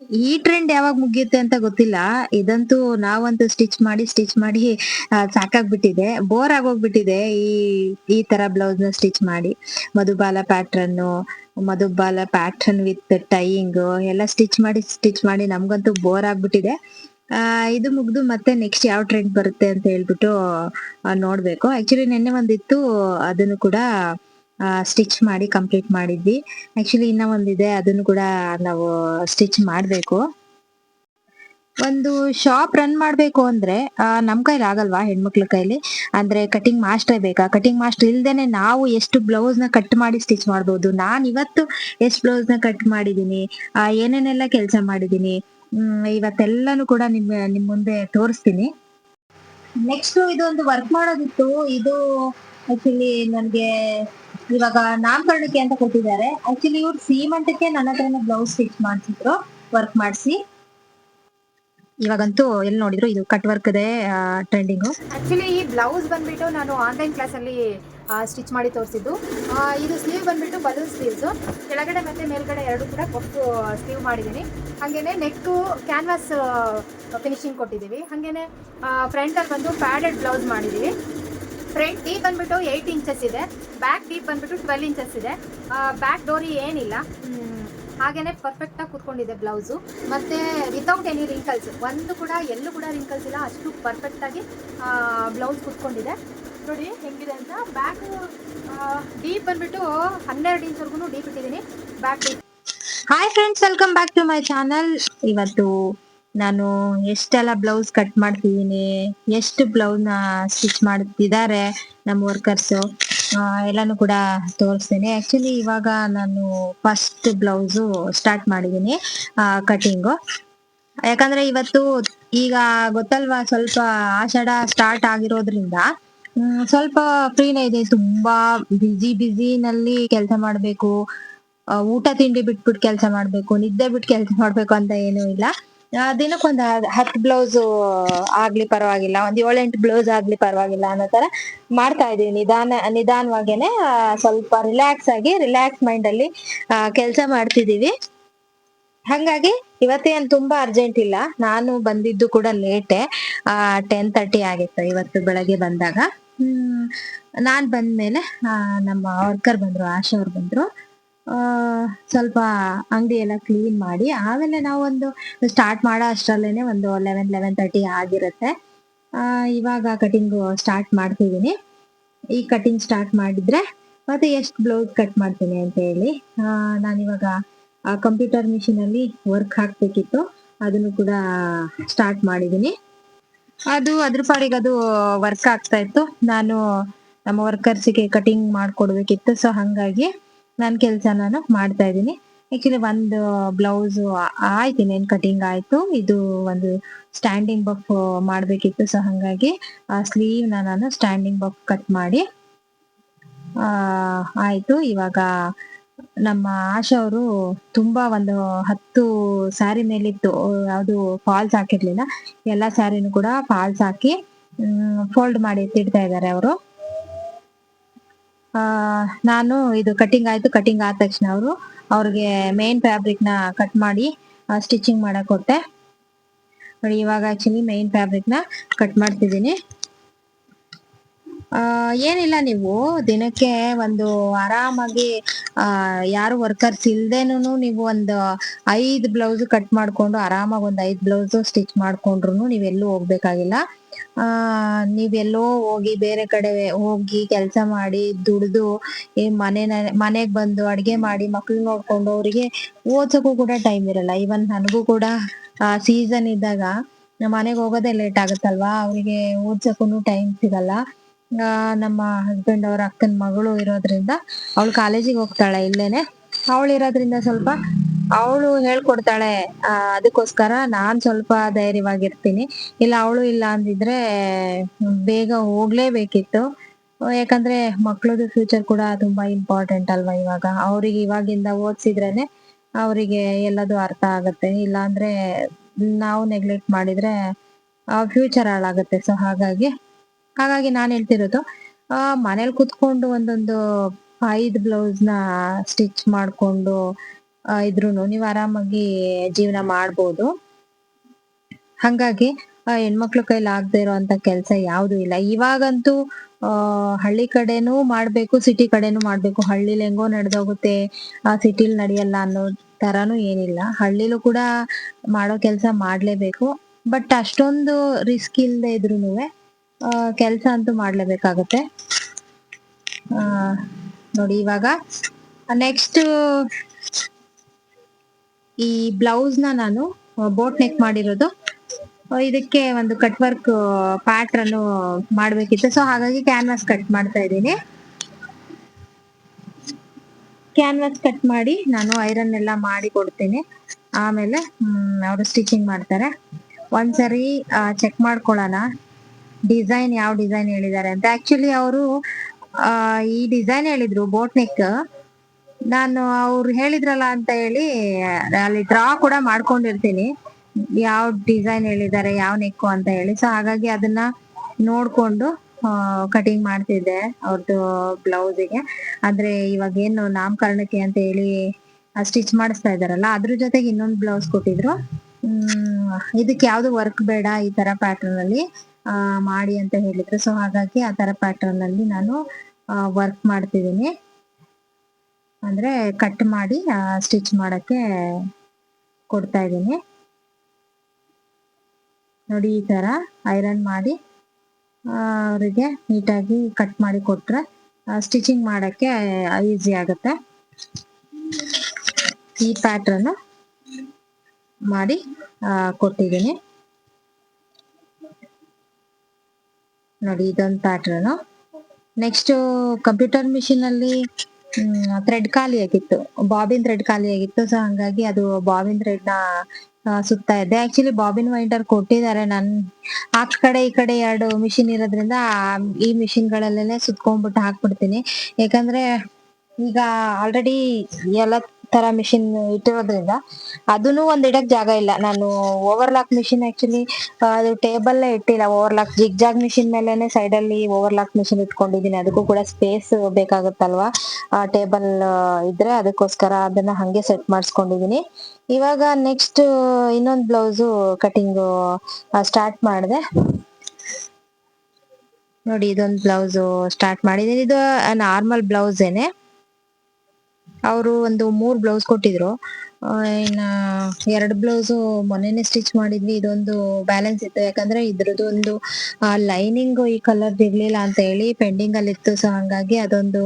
ಈ ಟ್ರೆಂಡ್ ಯಾವಾಗ ಮುಗಿಯುತ್ತೆ ಅಂತ ಗೊತ್ತಿಲ್ಲ. ಇದಂತೂ ನಾವಂತೂ ಸ್ಟಿಚ್ ಮಾಡಿ ಸ್ಟಿಚ್ ಮಾಡಿ ಸಾಕಾಗ್ಬಿಟ್ಟಿದೆ. ಬೋರ್ ಆಗೋಗ್ಬಿಟ್ಟಿದೆ ಈ ಈ ತರ ಬ್ಲೌಸ್ನ ಸ್ಟಿಚ್ ಮಾಡಿ. Madhubala pattern Madhubala pattern with tying ಎಲ್ಲ ಸ್ಟಿಚ್ ಮಾಡಿ ಸ್ಟಿಚ್ ಮಾಡಿ ನಮ್ಗಂತೂ ಬೋರ್ ಆಗ್ಬಿಟ್ಟಿದೆ. ಇದು ಮುಗ್ದು ಮತ್ತೆ ನೆಕ್ಸ್ಟ್ ಯಾವ ಟ್ರೆಂಡ್ ಬರುತ್ತೆ ಅಂತ ಹೇಳ್ಬಿಟ್ಟು ನೋಡ್ಬೇಕು. ಆಕ್ಚುಲಿ ನಿನ್ನೆ ಒಂದಿತ್ತು, ಅದನ್ನು ಕೂಡ ಸ್ಟಿಚ್ ಮಾಡಿ ಕಂಪ್ಲೀಟ್ ಮಾಡಿದ್ವಿ. ಆಕ್ಚುಲಿ ಇನ್ನ ಒಂದಿದೆ, ಅದನ್ನು ಕೂಡ ನಾವು ಸ್ಟಿಚ್ ಮಾಡಬೇಕು. ಒಂದು ಶಾಪ್ ರನ್ ಮಾಡಬೇಕು ಅಂದ್ರೆ ನಮ್ಮ ನಮ್ ಕೈಲಿ ಆಗಲ್ವಾ ಹೆಣ್ಮಕ್ಳ ಕೈಲಿ? ಅಂದ್ರೆ ಕಟಿಂಗ್ ಮಾಸ್ಟರ್ ಬೇಕಾ? ಕಟಿಂಗ್ ಮಾಸ್ಟರ್ ಇಲ್ದೇನೆ ನಾವು ಎಷ್ಟು ಬ್ಲೌಸ್ನ ಕಟ್ ಮಾಡಿ ಸ್ಟಿಚ್ ಮಾಡ್ಬೋದು? ನಾನ್ ಇವತ್ತು ಎಷ್ಟು ಬ್ಲೌಸ್ನ ಕಟ್ ಮಾಡಿದೀನಿ? ಏನೇನೆಲ್ಲ ಕೆಲಸ ಮಾಡಿದೀನಿ? ಇವತ್ತೆಲ್ಲಾನು ಕೂಡ ನಿಮ್ ನಿಮ್ ಮುಂದೆ ತೋರಿಸ್ತೀನಿ. ನೆಕ್ಸ್ಟ್ ಇದೊಂದು ವರ್ಕ್ ಮಾಡೋದಿತ್ತು. ಇದು ಆಕ್ಚುಲಿ ನನ್ಗೆ ಇವಾಗ ನಾಮಕರಣಕ್ಕೆ ಅಂತ ಕೊಟ್ಟಿದ್ದಾರೆ. ಆಕ್ಚುಲಿ ಇವ್ರು ಸೀಮಂತಕ್ಕೆ ನನ್ನ ಹತ್ರನೇ ಬ್ಲೌಸ್ ಸ್ಟಿಚ್ ಮಾಡ್ಸಿದ್ರು. ವರ್ಕ್ ಮಾಡಿಸಿ. ಇವಾಗಂತೂ ಎಲ್ಲಿ ನೋಡಿದ್ರು ಇದು ಕಟ್ ವರ್ಕ್ ಇದೆ ಟ್ರೆಂಡಿಂಗು ಆಕ್ಚುಲಿ ಈ ಬ್ಲೌಸ್ ಬಂದ್ಬಿಟ್ಟು ನಾನು ಆನ್ಲೈನ್ ಕ್ಲಾಸಲ್ಲಿ ಸ್ಟಿಚ್ ಮಾಡಿ ತೋರಿಸಿದ್ದು. ಇದು ಸ್ಲೀವ್ ಬಂದ್ಬಿಟ್ಟು ಬಲೂನ್ ಸ್ಲೀವ್ಸು ಕೆಳಗಡೆ ಮತ್ತೆ ಮೇಲ್ಗಡೆ ಎರಡು ಕೂಡ ಕೊಟ್ಟು ಸ್ಲೀವ್ ಮಾಡಿದ್ದೀನಿ. ಹಾಗೇನೆ ನೆಕ್ಕು ಕ್ಯಾನ್ವಾಸ್ ಫಿನಿಶಿಂಗ್ ಕೊಟ್ಟಿದ್ದೀವಿ. ಹಾಗೇನೆ ಫ್ರಂಟಲ್ಲಿ ಬಂದು ಪ್ಯಾಡೆಡ್ ಬ್ಲೌಸ್ ಮಾಡಿದ್ದೀವಿ. ಫ್ರಂಟ್ ಡೀಪ್ ಬಂದ್ಬಿಟ್ಟು ಏಯ್ಟ್ ಇಂಚಸ್ ಇದೆ. ಬ್ಯಾಕ್ ಡೀಪ್ ಬಂದ್ಬಿಟ್ಟು ಟ್ವೆಲ್ ಇಂಚಸ್ ಇದೆ. ಬ್ಯಾಕ್ ಡೋರಿ ಏನಿಲ್ಲ. ಹಾಗೇನೇ ಪರ್ಫೆಕ್ಟಾಗಿ ಕೂತ್ಕೊಂಡಿದೆ ಬ್ಲೌಸು ಮತ್ತು ವಿತೌಟ್ ಎನಿ ರಿಂಕಲ್ಸ್ ಒಂದು ಕೂಡ, ಎಲ್ಲೂ ಕೂಡ ರಿಂಕಲ್ಸ್ ಇಲ್ಲ. ಅಷ್ಟು ಪರ್ಫೆಕ್ಟಾಗಿ ಬ್ಲೌಸ್ ಕೂತ್ಕೊಂಡಿದೆ. ನೋಡಿ ಹೆಂಗಿದೆ ಅಂತ. ಬ್ಯಾಕ್ ಡೀಪ್ ಬಂದ್ಬಿಟ್ಟು ಹನ್ನೆರಡು ಇಂಚ್ವರೆಗೂ ಡೀಪ್ ಇಟ್ಟಿದ್ದೀನಿ. Back deep hi friends welcome back to my channel ಇವತ್ತು ನಾನು ಎಷ್ಟೆಲ್ಲ ಬ್ಲೌಸ್ ಕಟ್ ಮಾಡ್ತಿದ್ದೀನಿ ಎಷ್ಟು ಬ್ಲೌಸ್ನ ಸ್ಟಿಚ್ ಮಾಡ್ತಿದ್ದಾರೆ ನಮ್ಮ ವರ್ಕರ್ಸು ಎಲ್ಲಾನು ಕೂಡ ತೋರಿಸ್ತೇನೆ. ಆಕ್ಚುಲಿ ಇವಾಗ ನಾನು ಫಸ್ಟ್ ಬ್ಲೌಸ್ ಸ್ಟಾರ್ಟ್ ಮಾಡಿದ್ದೀನಿ ಕಟಿಂಗು ಯಾಕಂದ್ರೆ ಇವತ್ತು ಈಗ ಗೊತ್ತಲ್ವಾ, ಸ್ವಲ್ಪ ಆಷಾಢ ಸ್ಟಾರ್ಟ್ ಆಗಿರೋದ್ರಿಂದ ಸ್ವಲ್ಪ ಫ್ರೀನೇ ಇದೆ. ತುಂಬಾ ಬಿಸಿ ನಲ್ಲಿ ಕೆಲಸ ಮಾಡ್ಬೇಕು. ಊಟ, ತಿಂಡಿ ಬಿಟ್ಬಿಟ್ಟು ಕೆಲಸ ಮಾಡ್ಬೇಕು, ನಿದ್ದೆ ಬಿಟ್ಟು ಕೆಲಸ ಮಾಡ್ಬೇಕು ಅಂತ ಏನೂ ಇಲ್ಲ. ದಿನಕ್ಕೊಂದ್ ಹತ್ ಹತ್ತು ಬ್ಲೌಸ್ ಆಗ್ಲಿ ಪರವಾಗಿಲ್ಲ ಒಂದ್ ಏಳೆಂಟು ಬ್ಲೌಸ್ ಆಗ್ಲಿ ಪರವಾಗಿಲ್ಲ ಅನ್ನೋ ತರ ಮಾಡ್ತಾ ಇದೀವಿ ನಿಧಾನ ನಿಧಾನವಾಗೇನೆ ಸ್ವಲ್ಪ ರಿಲ್ಯಾಕ್ಸ್ ಆಗಿ ರಿಲ್ಯಾಕ್ಸ್ ಮೈಂಡ್ ಅಲ್ಲಿ ಕೆಲಸ ಮಾಡ್ತಿದೀವಿ ಹಂಗಾಗಿ ಇವತ್ತೇನ್ ತುಂಬಾ ಅರ್ಜೆಂಟ್ ಇಲ್ಲ. ನಾನು ಬಂದಿದ್ದು ಕೂಡ ಲೇಟೆ ಟೆನ್ ತರ್ಟಿ ಆಗಿತ್ತು ಇವತ್ತು ಬೆಳಗ್ಗೆ ಬಂದಾಗ. ಹ್ಮ್ ನಾನ್ ಬಂದ್ಮೇಲೆ ಆ, ನಮ್ಮ ವರ್ಕರ್ ಬಂದ್ರು ಆಶಾ ಅವ್ರು ಬಂದ್ರು. ಆ ಸ್ವಲ್ಪ ಅಂಗಡಿ ಎಲ್ಲ ಕ್ಲೀನ್ ಮಾಡಿ, ಆಮೇಲೆ ನಾವು ಒಂದು ಸ್ಟಾರ್ಟ್ ಮಾಡೋ ಅಷ್ಟರಲ್ಲೇನೆ ಒಂದು ಲೆವೆನ್ ಲೆವೆನ್ ತರ್ಟಿ ಆಗಿರುತ್ತೆ. ಇವಾಗ ಕಟಿಂಗ್ ಸ್ಟಾರ್ಟ್ ಮಾಡ್ತಿದೀನಿ ಈ ಕಟಿಂಗ್ ಸ್ಟಾರ್ಟ್ ಮಾಡಿದ್ರೆ ಮತ್ತೆ ಎಷ್ಟು ಬ್ಲೌಸ್ ಕಟ್ ಮಾಡ್ತೀನಿ ಅಂತ ಹೇಳಿ. ನಾನಿವಾಗ ಕಂಪ್ಯೂಟರ್ ಮಿಷಿನ್ ಅಲ್ಲಿ ವರ್ಕ್ ಹಾಕ್ಬೇಕಿತ್ತು. ಅದನ್ನು ಕೂಡ ಸ್ಟಾರ್ಟ್ ಮಾಡಿದೀನಿ ಅದು ಅದ್ರ ಪಾಡಿಗೆ ಅದು ವರ್ಕ್ ಆಗ್ತಾ ಇತ್ತು. ನಾನು ನಮ್ಮ ವರ್ಕರ್ಸಿಗೆ ಕಟಿಂಗ್ ಮಾಡ್ಕೊಡ್ಬೇಕಿತ್ತು. ಸೊ ಹಂಗಾಗಿ ನನ್ನ ಕೆಲಸ ನಾನು ಮಾಡ್ತಾ ಇದ್ದೀನಿ. ಆಕ್ಚುಲಿ ಒಂದು ಬ್ಲೌಸ್ ಆಯ್ತು, ಇನ್ನೇನು ಕಟಿಂಗ್ ಆಯ್ತು. ಇದು ಒಂದು ಸ್ಟ್ಯಾಂಡಿಂಗ್ ಬಫ್ ಮಾಡ್ಬೇಕಿತ್ತು ಸೊ ಹಂಗಾಗಿ ಆ ಸ್ಲೀವ್ ನಾನು ಸ್ಟ್ಯಾಂಡಿಂಗ್ ಬಫ್ ಕಟ್ ಮಾಡಿ ಆಯ್ತು. ಇವಾಗ ನಮ್ಮ ಆಶಾ ಅವರು ತುಂಬಾ ಒಂದು ಹತ್ತು ಸ್ಯಾರಿ ಮೇಲಿತ್ತು. ಯಾವುದು ಫಾಲ್ಸ್ ಹಾಕಿರ್ಲಿಲ್ಲ. ಎಲ್ಲಾ ಸ್ಯಾರಿನೂ ಕೂಡ ಫಾಲ್ಸ್ ಹಾಕಿ ಫೋಲ್ಡ್ ಮಾಡಿ ಎತ್ತಿಡ್ತಾ ಇದ್ದಾರೆ ಅವರು. ನಾನು ಇದು ಕಟಿಂಗ್ ಆಯ್ತು ಕಟಿಂಗ್ ಆದ ತಕ್ಷಣ ಅವರು ಅವ್ರಿಗೆ ಮೇನ್ ಫ್ಯಾಬ್ರಿಕ್ನ ಕಟ್ ಮಾಡಿ ಸ್ಟಿಚಿಂಗ್ ಮಾಡಕ್ ಕೊಟ್ಟೆ ಇವಾಗ ಆಕ್ಚುಲಿ ಮೇನ್ ಫ್ಯಾಬ್ರಿಕ್ನ ಕಟ್ ಮಾಡ್ತಿದ್ದೀನಿ. ಏನಿಲ್ಲ ನೀವು, ದಿನಕ್ಕೆ ಒಂದು ಆರಾಮಾಗಿ ಯಾರು ವರ್ಕರ್ಸ್ ಇಲ್ದೇನು ನೀವು ಒಂದು ಐದ್ ಬ್ಲೌಸ್ ಕಟ್ ಮಾಡ್ಕೊಂಡು, ಆರಾಮಾಗಿ ಒಂದ್ ಐದ್ ಬ್ಲೌಸ್ ಸ್ಟಿಚ್ ಮಾಡ್ಕೊಂಡ್ರು ನೀವೆಲ್ಲೂ ಹೋಗ್ಬೇಕಾಗಿಲ್ಲ. ಆ ನೀವೆಲ್ಲೋ ಹೋಗಿ ಬೇರೆ ಕಡೆ ಹೋಗಿ ಕೆಲಸ ಮಾಡಿ ದುಡ್ದು ಈ ಮನೆ ಮನೆಗ್ ಬಂದು ಅಡ್ಗೆ ಮಾಡಿ ಮಕ್ಳು ನೋಡ್ಕೊಂಡು ಅವ್ರಿಗೆ ಓದ್ಸಕ್ಕೂ ಕೂಡ ಟೈಮ್ ಇರಲ್ಲ. ಇವನ್ ನನಗೂ ಕೂಡ ಆ ಸೀಸನ್ ಇದ್ದಾಗ ಮನೆಗೆ ಹೋಗೋದೇ ಲೇಟ್ ಆಗುತ್ತಲ್ವಾ? ಅವ್ರಿಗೆ ಓದ್ಸಕ್ಕೂ ಟೈಮ್ ಸಿಗಲ್ಲ. ಆ, ನಮ್ಮ ಹಸ್ಬೆಂಡ್ ಅವ್ರ ಅಕ್ಕನ ಮಗಳು ಇರೋದ್ರಿಂದ ಅವಳು ಕಾಲೇಜಿಗೆ ಹೋಗ್ತಾಳೆ ಇಲ್ಲೇನೆ. ಅವಳು ಇರೋದ್ರಿಂದ ಸ್ವಲ್ಪ ಅವಳು ಹೇಳ್ಕೊಡ್ತಾಳೆ ಅದಕ್ಕೋಸ್ಕರ ನಾನ್ ಸ್ವಲ್ಪ ಧೈರ್ಯವಾಗಿರ್ತೀನಿ. ಇಲ್ಲ, ಅವಳು ಇಲ್ಲ ಅಂದಿದ್ರೆ ಬೇಗ ಹೋಗ್ಲೇಬೇಕಿತ್ತು. ಯಾಕಂದ್ರೆ ಮಕ್ಳದ್ದು ಫ್ಯೂಚರ್ ಕೂಡ ತುಂಬಾ ಇಂಪಾರ್ಟೆಂಟ್ ಅಲ್ವಾ ಇವಾಗ. ಅವ್ರಿಗೆ ಇವಾಗಿಂದ ಓದ್ಸಿದ್ರೇನೆ ಅವರಿಗೆ ಎಲ್ಲದು ಅರ್ಥ ಆಗತ್ತೆ. ಇಲ್ಲಾಂದ್ರೆ ನಾವು ನೆಗ್ಲೆಕ್ಟ್ ಮಾಡಿದ್ರೆ ಫ್ಯೂಚರ್ ಹಾಳಾಗತ್ತೆ. ಸೊ ಹಾಗಾಗಿ ಹಾಗಾಗಿ ನಾನ್ ಹೇಳ್ತಿರೋದು ಮನೇಲಿ ಕುತ್ಕೊಂಡು ಒಂದೊಂದು, ಐದು ಬ್ಲೌಸ್ನ ಸ್ಟಿಚ್ ಮಾಡ್ಕೊಂಡು ಇದ್ರೂನು ನೀವ್ ಆರಾಮಾಗಿ ಜೀವನ ಮಾಡ್ಬೋದು. ಹಂಗಾಗಿ ಹೆಣ್ಮಕ್ಳು ಕೈಲಿ ಆಗದೆ ಇರುವಂತ ಕೆಲಸ ಯಾವ್ದು ಇಲ್ಲ. ಇವಾಗಂತೂ ಹಳ್ಳಿ ಕಡೆನೂ ಮಾಡ್ಬೇಕು ಸಿಟಿ ಕಡೆನೂ ಮಾಡ್ಬೇಕು. ಹಳ್ಳಿಲಿ ಹೆಂಗೋ ನಡೆದೋಗುತ್ತೆ ಆ ಸಿಟಿಲ್ ನಡೆಯಲ್ಲ ಅನ್ನೋ ತರಾನು ಏನಿಲ್ಲ. ಹಳ್ಳಿಲೂ ಕೂಡ ಮಾಡೋ ಕೆಲಸ ಮಾಡ್ಲೇಬೇಕು. ಬಟ್ ಅಷ್ಟೊಂದು ರಿಸ್ಕ್ ಇಲ್ಲದೆ ಇದ್ರು ಕೆಲಸ ಅಂತೂ ಮಾಡ್ಲೇಬೇಕಾಗತ್ತೆ. ಆ, ನೋಡಿ ಇವಾಗ ನೆಕ್ಸ್ಟ್ ಈ ಬ್ಲೌಸ್ನ ನಾನು ಬೋಟ್ ನೆಕ್ ಮಾಡಿರೋದು. ಇದಕ್ಕೆ ಒಂದು ಕಟ್ ವರ್ಕ್ ಪ್ಯಾಟ್ರನ್ ಮಾಡ್ಬೇಕಿತ್ತು. ಸೊ ಹಾಗಾಗಿ ಕ್ಯಾನ್ವಾಸ್ ಕಟ್ ಮಾಡ್ತಾ ಇದ್ದೀನಿ. ಕ್ಯಾನ್ವಾಸ್ ಕಟ್ ಮಾಡಿ ನಾನು ಐರನ್ ಎಲ್ಲ ಮಾಡಿ ಕೊಡ್ತೀನಿ. ಆಮೇಲೆ ಅವರು ಸ್ಟಿಚಿಂಗ್ ಮಾಡ್ತಾರೆ. ಒಂದ್ಸರಿ ಚೆಕ್ ಮಾಡ್ಕೊಳ್ಳೋಣ. ಡಿಸೈನ್ ಯಾವ ಡಿಸೈನ್ ಹೇಳಿದ್ದಾರೆ ಅಂತ. ಆಕ್ಚುಲಿ ಅವರು ಈ ಡಿಸೈನ್ ಹೇಳಿದ್ರು ಬೋಟ್ ನೆಕ್ ನಾನು ಅವ್ರು ಹೇಳಿದ್ರಲ್ಲ ಅಂತ ಹೇಳಿ, ಅಲ್ಲಿ ಡ್ರಾ ಕೂಡ ಮಾಡ್ಕೊಂಡಿರ್ತೀನಿ. ಯಾವ ಡಿಸೈನ್ ಹೇಳಿದ್ದಾರೆ, ಯಾವ ನೆಕ್ಕು ಅಂತ ಹೇಳಿ. ಸೊ ಹಾಗಾಗಿ ಅದನ್ನ ನೋಡ್ಕೊಂಡು ಕಟಿಂಗ್ ಮಾಡ್ತಿದ್ದೆ ಅವ್ರದ್ದು ಬ್ಲೌಸಿಗೆ ಆದ್ರೆ ಇವಾಗ ಏನು ನಾಮಕರಣಕ್ಕೆ ಅಂತ ಹೇಳಿ ಸ್ಟಿಚ್ ಮಾಡಿಸ್ತಾ ಇದಾರಲ್ಲ ಅದ್ರ ಜೊತೆಗೆ ಇನ್ನೊಂದು ಬ್ಲೌಸ್ ಕೊಟ್ಟಿದ್ರು. ಇದಕ್ಕೆ ಯಾವ್ದು ವರ್ಕ್ ಬೇಡ ಈ ತರ ಪ್ಯಾಟರ್ನ್ ಅಲ್ಲಿ ಮಾಡಿ ಅಂತ ಹೇಳಿದ್ರು. ಸೊ ಹಾಗಾಗಿ ಆ ತರ ಪ್ಯಾಟರ್ನ್ ಅಲ್ಲಿ ನಾನು ವರ್ಕ್ ಮಾಡ್ತಿದ್ದೀನಿ. ಅಂದ್ರೆ ಕಟ್ ಮಾಡಿ ಸ್ಟಿಚ್ ಮಾಡಕ್ಕೆ ಕೊಡ್ತಾ ಇದ್ದೀನಿ. ನೋಡಿ ಈ ತರ ಐರನ್ ಮಾಡಿ ಅವರಿಗೆ ನೀಟಾಗಿ ಕಟ್ ಮಾಡಿ ಕೊಟ್ರೆ ಸ್ಟಿಚಿಂಗ್ ಮಾಡಕ್ಕೆ ಈಸಿ ಆಗುತ್ತೆ. ಈ ಪ್ಯಾಟ್ರನ್ನು ಮಾಡಿ ಕೊಟ್ಟಿದ್ದೀನಿ. ನೋಡಿ ಇದೊಂದು ಪ್ಯಾಟ್ರನ್ನು ನೆಕ್ಸ್ಟು ಕಂಪ್ಯೂಟರ್ ಮಿಷಿನ್ ಅಲ್ಲಿ ಥ್ರೆಡ್ ಖಾಲಿ ಆಗಿತ್ತು. ಬಾಬಿನ್ ಥ್ರೆಡ್ ಖಾಲಿ ಆಗಿತ್ತು ಸೊ ಹಂಗಾಗಿ ಅದು ಬಾಬಿನ್ ಥ್ರೆಡ್ನ ಸುತ್ತ ಇದೆ ಆಕ್ಚುಲಿ ಬಾಬಿನ್ ವೈಂಡರ್ ಕೊಟ್ಟಿದ್ದಾರೆ ನನ್, ಆ ಕಡೆ ಈ ಕಡೆ ಎರಡು ಮಿಷಿನ್ ಇರೋದ್ರಿಂದ ಈ ಮಿಷಿನ್ ಗಳಲ್ಲೇ ಸುತ್ಕೊಂಡ್ಬಿಟ್ಟು ಹಾಕ್ಬಿಡ್ತೀನಿ. ಯಾಕಂದ್ರೆ ಈಗ ಆಲ್ರೆಡಿ ಎಲ್ಲ ತರ ಮಿಷಿನ್ ಇಟ್ಟಿರೋದ್ರಿಂದ. ಅದನ್ನು ಒಂದ್ ಇಡಕ್ ಜಾಗ ಇಲ್ಲ. ನಾನು ಓವರ್ಲಾಕ್ ಮಿಷಿನ್ ಆಕ್ಚುಲಿ ಅದು ಟೇಬಲ್ ಇಟ್ಟಿಲ್ಲ. ಓವರ್ಲಾಕ್ ಜಿಗ್ ಜಾಗ್ ಮಿಷಿನ್ ಮೇಲೆನೆ ಸೈಡ್ ಅಲ್ಲಿ ಓವರ್ಲಾಕ್ ಮಿಷಿನ್ ಇಟ್ಕೊಂಡಿದೀನಿ ಅದಕ್ಕೂ ಕೂಡ ಸ್ಪೇಸ್ ಬೇಕಾಗುತ್ತಲ್ವಾ? ಆ ಟೇಬಲ್ ಇದ್ರೆ ಅದಕ್ಕೋಸ್ಕರ ಅದನ್ನ ಹಂಗೆ ಸೆಟ್ ಮಾಡಿಸ್ಕೊಂಡಿದೀನಿ ಇವಾಗ ನೆಕ್ಸ್ಟ್ ಇನ್ನೊಂದು ಬ್ಲೌಸ್ ಕಟಿಂಗ್ ಸ್ಟಾರ್ಟ್ ಮಾಡಿದೆ. ನೋಡಿ, ಇದೊಂದು ಬ್ಲೌಸ್ ಸ್ಟಾರ್ಟ್ ಮಾಡಿದೀನಿ ಇದು ನಾರ್ಮಲ್ ಬ್ಲೌಸ್ ಏನೆ. ಅವರು ಒಂದು ಮೂರ್ ಬ್ಲೌಸ್ ಕೊಟ್ಟಿದ್ರು. ಇನ್ನ ಎರಡು ಬ್ಲೌಸ್ ಮೊನ್ನೆನೆ ಸ್ಟಿಚ್ ಮಾಡಿದ್ವಿ. ಇದೊಂದು ಬ್ಯಾಲೆನ್ಸ್ ಇತ್ತು. ಯಾಕಂದ್ರೆ ಇದ್ರದ್ದು ಒಂದು ಲೈನಿಂಗ್ ಈ ಕಲರ್ ಇರ್ಲಿಲ್ಲ ಅಂತ ಹೇಳಿ ಪೆಂಡಿಂಗ್ ಅಲ್ಲಿ ಇತ್ತು. ಸೊ ಹಂಗಾಗಿ ಅದೊಂದು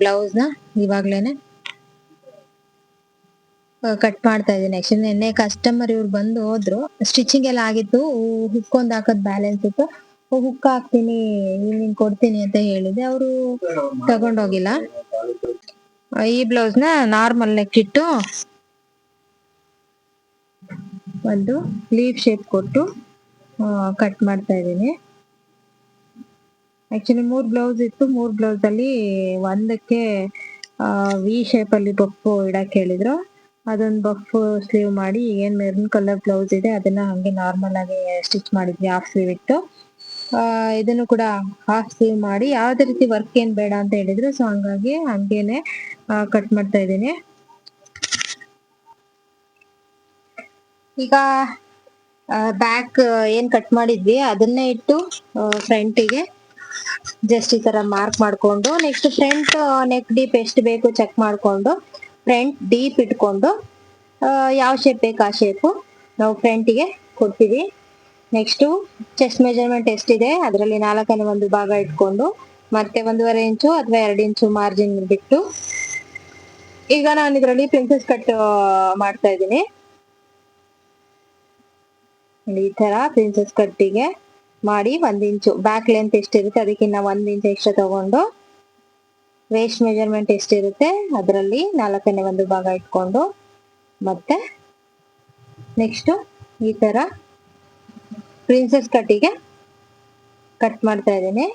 ಬ್ಲೌಸ್ನ ಇವಾಗ್ಲೇನೆ ಕಟ್ ಮಾಡ್ತಾ ಇದ್ದೀನಿ. ಆಕ್ಚುಲಿ ನಿನ್ನೆ ಕಸ್ಟಮರ್ ಇವ್ರು ಬಂದು ಹೋದ್ರು. ಸ್ಟಿಚಿಂಗ್ ಎಲ್ಲ ಆಗಿತ್ತು. ಹುಕ್ಕೊಂದ್ ಹಾಕೋದ್ ಬ್ಯಾಲೆನ್ಸ್ ಇತ್ತು. ಹುಕ್ ಹಾಕ್ತೀನಿ ಈವ್ನಿಂಗ್ ಕೊಡ್ತೀನಿ ಅಂತ ಹೇಳಿದೆ. ಅವರು ತಗೊಂಡೋಗಿಲ್ಲ. ಈ ಬ್ಲೌಸ್ನ ನಾರ್ಮಲ್ ನೆಕ್ ಇಟ್ಟು ಒಂದು ಲೀಫ್ ಶೇಪ್ ಕೊಟ್ಟು ಕಟ್ ಮಾಡ್ತಾ ಇದ್ದೀನಿ. ಆಕ್ಚುಲಿ ಮೂರ್ ಬ್ಲೌಸ್ ಇತ್ತು. ಮೂರ್ ಬ್ಲೌಸ್ ಅಲ್ಲಿ ಒಂದಕ್ಕೆ ವಿ ಶೇಪ್ ಅಲ್ಲಿ ಬಫ್ ಇಡಕ್ ಹೇಳಿದ್ರು. ಅದೊಂದು ಬಫ್ ಸ್ಲೀವ್ ಮಾಡಿ ಏನ್ ಮೆರೂನ್ ಕಲರ್ ಬ್ಲೌಸ್ ಇದೆ, ಅದನ್ನ ಹಂಗೆ ನಾರ್ಮಲ್ ಆಗಿ ಸ್ಟಿಚ್ ಮಾಡಿದ್ವಿ ಹಾಫ್ ಸ್ಲೀವ್ ಇಟ್ಟು. ಇದನ್ನು ಕೂಡ ಹಾಫ್ ಸೇವ್ ಮಾಡಿ ಯಾವ್ದೇ ರೀತಿ ವರ್ಕ್ ಏನ್ ಬೇಡ ಅಂತ ಹೇಳಿದ್ರು ಸೊ ಹಂಗಾಗಿ ಹಂಗೇನೆ ಕಟ್ ಮಾಡ್ತಾ ಇದ್ದೀನಿ. ಈಗ ಬ್ಯಾಕ್ ಏನ್ ಕಟ್ ಮಾಡಿದ್ವಿ, ಅದನ್ನೇ ಇಟ್ಟು ಫ್ರಂಟಿಗೆ ಜಸ್ಟ್ ಈ ತರ ಮಾರ್ಕ್ ಮಾಡ್ಕೊಂಡು ನೆಕ್ಸ್ಟ್ ಫ್ರಂಟ್ ನೆಕ್ ಡೀಪ್ ಎಷ್ಟು ಬೇಕು ಚೆಕ್ ಮಾಡ್ಕೊಂಡು ಫ್ರಂಟ್ ಡೀಪ್ ಇಟ್ಕೊಂಡು ಯಾವ ಶೇಪ್ ಬೇಕು ಆ ಶೇಪು ನಾವು ಫ್ರಂಟಿಗೆ ಕೊಡ್ತೀವಿ. ನೆಕ್ಸ್ಟ್ ಚೆಸ್ಟ್ ಮೆಜರ್ಮೆಂಟ್ ಎಷ್ಟಿದೆ ಅದರಲ್ಲಿ ನಾಲ್ಕನೇ ಒಂದು ಭಾಗ ಇಟ್ಕೊಂಡು, ಮತ್ತೆ ಒಂದೂವರೆ ಇಂಚು ಅಥವಾ ಎರಡು ಇಂಚು ಮಾರ್ಜಿನ್ ಬಿಟ್ಟು. ಈಗ ನಾನು ಇದರಲ್ಲಿ ಪ್ರಿನ್ಸೆಸ್ ಕಟ್ ಮಾಡ್ತಾ ಇದ್ದೀನಿ. ಈ ತರ ಪ್ರಿನ್ಸೆಸ್ ಕಟ್ಟಿಗೆ ಮಾಡಿ ಒಂದ್ ಇಂಚು. ಬ್ಯಾಕ್ ಲೆಂತ್ ಎಷ್ಟಿರುತ್ತೆ? ಅದಕ್ಕಿಂತ ಒಂದ್ ಇಂಚು ಎಕ್ಸ್ಟ್ರಾ ತಗೊಂಡು. ವೇಸ್ಟ್ ಮೆಜರ್ಮೆಂಟ್ ಎಷ್ಟಿರುತ್ತೆ? ಅದರಲ್ಲಿ ನಾಲ್ಕನೇ ಒಂದು ಭಾಗ ಇಟ್ಕೊಂಡು. ಮತ್ತೆ ನೆಕ್ಸ್ಟ್ ಈ ತರ ಪ್ರಿನ್ಸೆಸ್ ಕಟ್ಟಿಗೆ ಕಟ್ ಮಾಡ್ತಾ ಇದ್ದೀನಿ.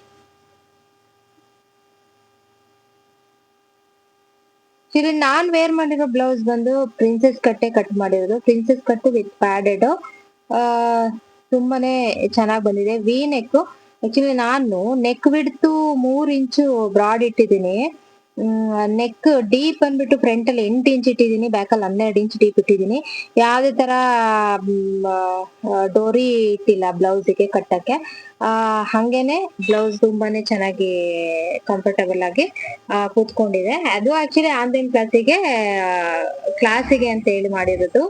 ಇಲ್ಲಿ ನಾನ್ ವೇರ್ ಮಾಡಿರೋ ಬ್ಲೌಸ್ ಬಂದು ಪ್ರಿನ್ಸೆಸ್ ಕಟ್ಟೆ ಕಟ್ ಮಾಡಿರೋದು. ಪ್ರಿನ್ಸೆಸ್ ಕಟ್ ವಿತ್ ಪ್ಯಾಡೆಡ್ ತುಂಬಾನೇ ಚೆನ್ನಾಗಿ ಬಂದಿದೆ. ವಿ ನೆಕ್ ಆಕ್ಚುಲಿ ನಾನು ನೆಕ್ ಬಿಡ್ತು ಮೂರ್ ಇಂಚು ಬ್ರಾಡ್ ಇಟ್ಟಿದ್ದೀನಿ. ನೆಕ್ ಡೀಪ್ ಅಂದ್ಬಿಟ್ಟು ಫ್ರಂಟ್ ಅಲ್ಲಿ ಎಂಟು ಇಂಚ್ ಇಟ್ಟಿದೀನಿ ಬ್ಯಾಕ್ ಅಲ್ಲಿ ಹನ್ನೆರಡು ಇಂಚ್ ಡೀಪ್ ಇಟ್ಟಿದೀನಿ ಯಾವ್ದೇ ತರ ಡೋರಿ ಇಟ್ಟಿಲ್ಲ ಬ್ಲೌಸ್ಗೆ ಕಟ್ಟಕ್ಕೆ. ಆ, ಹಂಗೇನೆ ಬ್ಲೌಸ್ ತುಂಬಾನೇ ಚೆನ್ನಾಗಿ ಕಂಫರ್ಟಬಲ್ ಆಗಿ ಕೂತ್ಕೊಂಡಿದೆ. ಅದು ಆಕ್ಚುಲಿ ಆನ್ಲೈನ್ ಕ್ಲಾಸಿಗೆ ಕ್ಲಾಸಿಗೆ ಅಂತ ಹೇಳಿ ಮಾಡಿರೋದು.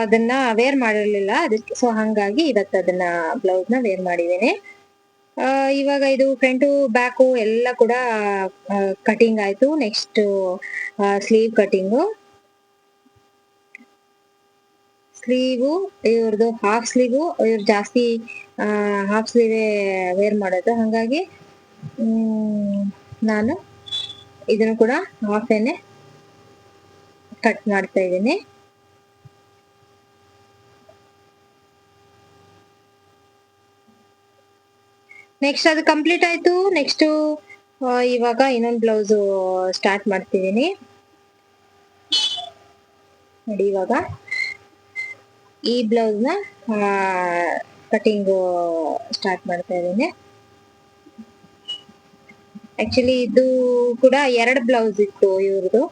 ಅದನ್ನ ವೇರ್ ಮಾಡಿರ್ಲಿಲ್ಲ. ಅದಕ್ಕೆ ಸೊ ಹಂಗಾಗಿ ಇವತ್ತು ಅದನ್ನ ಬ್ಲೌಸ್ನ ವೇರ್ ಮಾಡಿದ್ದೀನಿ. ಇವಾಗ ಇದು ಫ್ರಂಟು ಬ್ಯಾಕು ಎಲ್ಲ ಕೂಡ ಕಟಿಂಗ್ ಆಯ್ತು. ನೆಕ್ಸ್ಟ್ ಸ್ಲೀವ್ ಕಟಿಂಗು ಸ್ಲೀವು ಇವ್ರದ್ದು ಹಾಫ್ ಸ್ಲೀವು ಇವ್ರು ಜಾಸ್ತಿ ಹಾಫ್ ಸ್ಲೀವೇ ವೇರ್ ಮಾಡೋದು. ಹಾಗಾಗಿ ನಾನು ಇದನ್ನು ಕೂಡ ಹಾಫೇನೆ ಕಟ್ ಮಾಡ್ತಾ ಇದ್ದೀನಿ. ನೆಕ್ಸ್ಟ್ ಅದು ಕಂಪ್ಲೀಟ್ ಆಯ್ತು. ನೆಕ್ಸ್ಟ್ ಇವಾಗ ಇನ್ನೊಂದು ಬ್ಲೌಸ್ ಸ್ಟಾರ್ಟ್ ಮಾಡ್ತಿದ್ದೀನಿ ನೋಡಿ ಇವಾಗ. ಈ ಬ್ಲೌಸ್ನ ಕಟಿಂಗ್ ಸ್ಟಾರ್ಟ್ ಮಾಡ್ತಾ ಇದ್ದೀನಿ. ಆಕ್ಚುಲಿ ಇದು ಕೂಡ ಎರಡು ಬ್ಲೌಸ್ ಇತ್ತು ಇವ್ರದ್ದು